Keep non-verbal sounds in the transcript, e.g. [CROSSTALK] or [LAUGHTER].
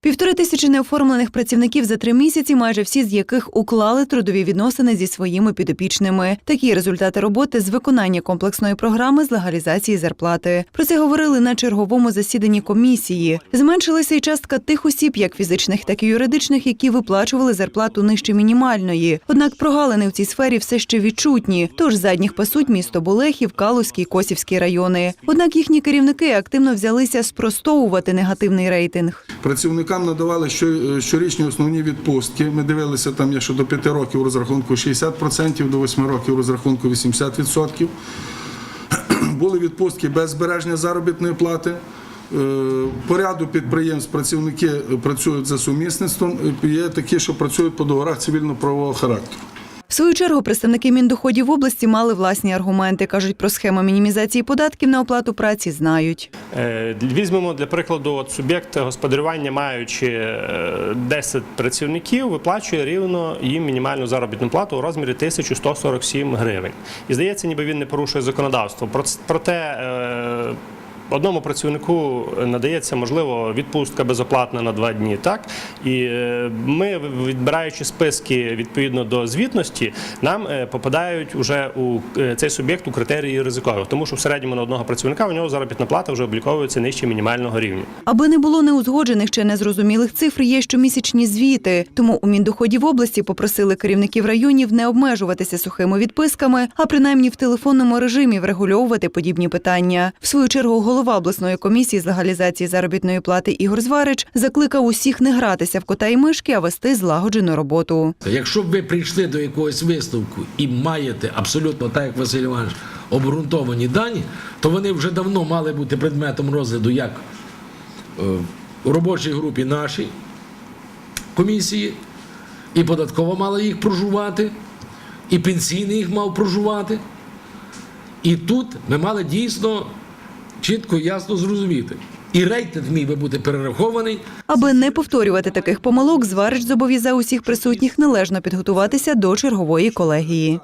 Півтори тисячі неоформлених працівників за три місяці, майже всі з яких уклали трудові відносини зі своїми підопічними. Такі результати роботи з виконання комплексної програми з легалізації зарплати. Про це говорили на черговому засіданні комісії. Зменшилася й частка тих осіб, як фізичних, так і юридичних, які виплачували зарплату нижче мінімальної. Однак прогалини в цій сфері все ще відчутні. Тож задніх пасуть місто Болехів, Калузький, Косівський райони. Однак їхні керівники активно взялися спростовувати негативний рейтинг. Працівникам надавали щорічні основні відпустки. Ми дивилися там, якщо до 5 років розрахунку 60%, до 8 років розрахунку 80%. [CLEARS THROAT] Були відпустки без збереження заробітної плати. Е, По ряду підприємств працівники працюють за сумісництвом. Є такі, що працюють по договорах цивільно-правового характеру. В свою чергу представники Міндоходів області мали власні аргументи. кажуть, про схему мінімізації податків на оплату праці знають. Е, Візьмемо для прикладу, от суб'єкт господарювання, маючи е, 10 працівників, виплачує рівно їм мінімальну заробітну плату у розмірі 1147 гривень. І здається, ніби він не порушує законодавство. Проте е, одному працівнику надається можливо відпустка безоплатна на два дні. Так і е, ми, відбираючи списки відповідно до звітності, нам е, попадають уже у е, цей суб'єкт у критерії ризикових, тому що в середньому на одного працівника у нього заробітна плата вже обліковується нижче мінімального рівня. Аби не було неузгоджених чи незрозумілих цифр, є щомісячні звіти. Тому у Міндоходів області попросили керівників районів не обмежуватися сухими відписками, а принаймні в телефонному режимі врегульовувати подібні питання. В свою чергу голова обласної комісії з легалізації заробітної плати Ігор Зварич закликав усіх не гратися в кота і мишки, а вести злагоджену роботу. Якщо ви прийшли до якогось висновку і маєте абсолютно так, як Василь Іванович, обґрунтовані дані, то вони вже давно мали бути предметом розгляду як е, у робочій групі нашій комісії, і податкова мала їх прожувати, і пенсійний їх мав прожувати. І тут ми мали дійсно чітко ясно зрозуміти. І рейтинг міг би бути перерахований Аби не повторювати таких помилок, Зварич зобов'язав усіх присутніх належно підготуватися до чергової колегії.